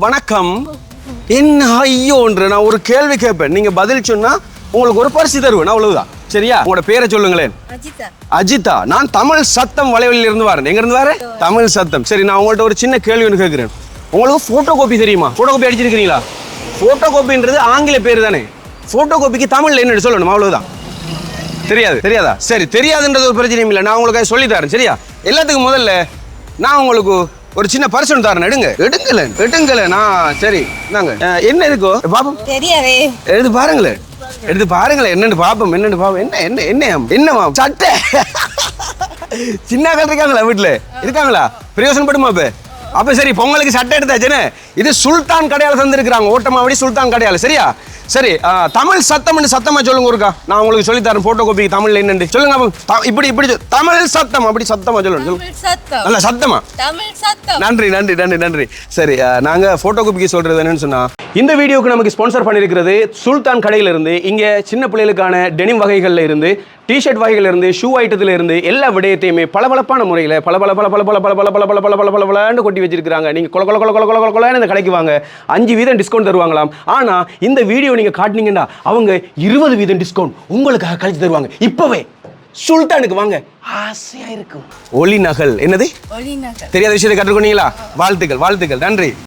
வணக்கம். என்ன ஐயோன்ற நான் ஒரு கேள்வி கேட்பேன். நீங்க பதில் சொன்னா உங்களுக்கு ஒரு பரிசு தருவேன். அவ்வளவுதான். சரியா? உங்களோட பேரை சொல்லுங்களேன். அஜிதா. நான் தமிழ் சத்தம் வலைவலியில இருந்து வரேன். எங்க இருந்து வரேன் தமிழ் சத்தம். சரி நான் உங்கள்ட்ட ஒரு சின்ன கேள்வி ஒன்று கேட்கிறேன். உங்களுக்கு போட்டோ காப்பி தெரியுமா? போட்டோ காப்பி அடிச்சிருக்கீங்களா போட்டோ காப்பின்றது ஆங்கில பேர் தானே. போட்டோ காப்பிக்கு தமிழ்ல என்ன சொல்லணும். அவ்வளவுதான். தெரியாது? தெரியாதா? சரி தெரியாதுன்றது ஒரு பிரச்சனையும் இல்லை. நான் உங்களுக்கு சொல்லி தரேன். சரியா? எல்லாத்துக்கும் முதல்ல நான் உங்களுக்கு ஒரு சின்ன பரிசு தரேன் எடுங்க. எடுங்கல எடுங்கல நான் சரி நாங்க என்ன இருக்கோ பாப்போம் தெரியாதே. எடுத்து பாருங்களேன். எடுத்து பாருங்களேன் என்னன்னு பாப்போம் என்னன்னு பாப்போம் என்ன என்ன என்ன என்னமா சட்டை. சின்ன ஆட்கள் இருக்காங்களா வீட்டுல இருக்காங்களா? பிரயோசனப்படுமா இப்ப அப்ப? சரி பொங்கலுக்கு சட்டை எடுத்தாச்சுன்னு. இது சுல்தான் கடையால தந்திருக்கிறாங்க ஓட்டமாவடி சுல்தான் கடையால சரியா? சரி தமிழ் சத்தம்னு சத்தமா சொல்லுங்க ஒருக்கா நான் உங்களுக்கு சொல்லி தரேன் போட்டோ காப்பி தமிழ்ல என்னன்னு. சொல்லுங்க இப்படி இப்படி. தமிழ் சத்தம் அப்படி சத்தமா சொல்லுங்க தமிழ் சத்தம். நன்றி நன்றி நன்றி நன்றி. சரி நாங்க போட்டோ காப்பிக்கு சொல்றது என்னன்னு சொன்னா இந்த வீடியோக்கு நமக்கு ஸ்பான்சர் பண்ணியிருக்கிறது சுல்தான் கடையில இருந்து இங்க சின்ன பிள்ளைகளுக்கான டெனிம் வகைகள்ல இருந்து டிஷர்ட் வகைகளிலிருந்து ஷூ ஐட்டத்திலிருந்து எல்லா விடயத்தையுமே பளபளப்பான முறையில் பல பல பல பல பல பல பல பல பல பல பல பல பலன்னு கொட்டி வச்சிருக்காங்க நீங்கள் கொல கொல கொல கொல கொல கொல கொலன்னு இந்த கடைக்கு வாங்க அஞ்சு வீதம் டிஸ்கவுண்ட் தருவாங்களாம் ஆனால் இந்த வீடியோ நீங்கள் காட்டினீங்கன்னா அவங்க இருபது வீதம் டிஸ்கவுண்ட் உங்களுக்காக கழிச்சு தருவாங்க இப்போவே சுல்தானுக்கு வாங்க ஆசையாக இருக்கும் ஒளி நகல் என்னது தெரியாத விஷயத்தை கற்றுக்கொண்டீங்களா வாழ்த்துக்கள் வாழ்த்துக்கள் நன்றி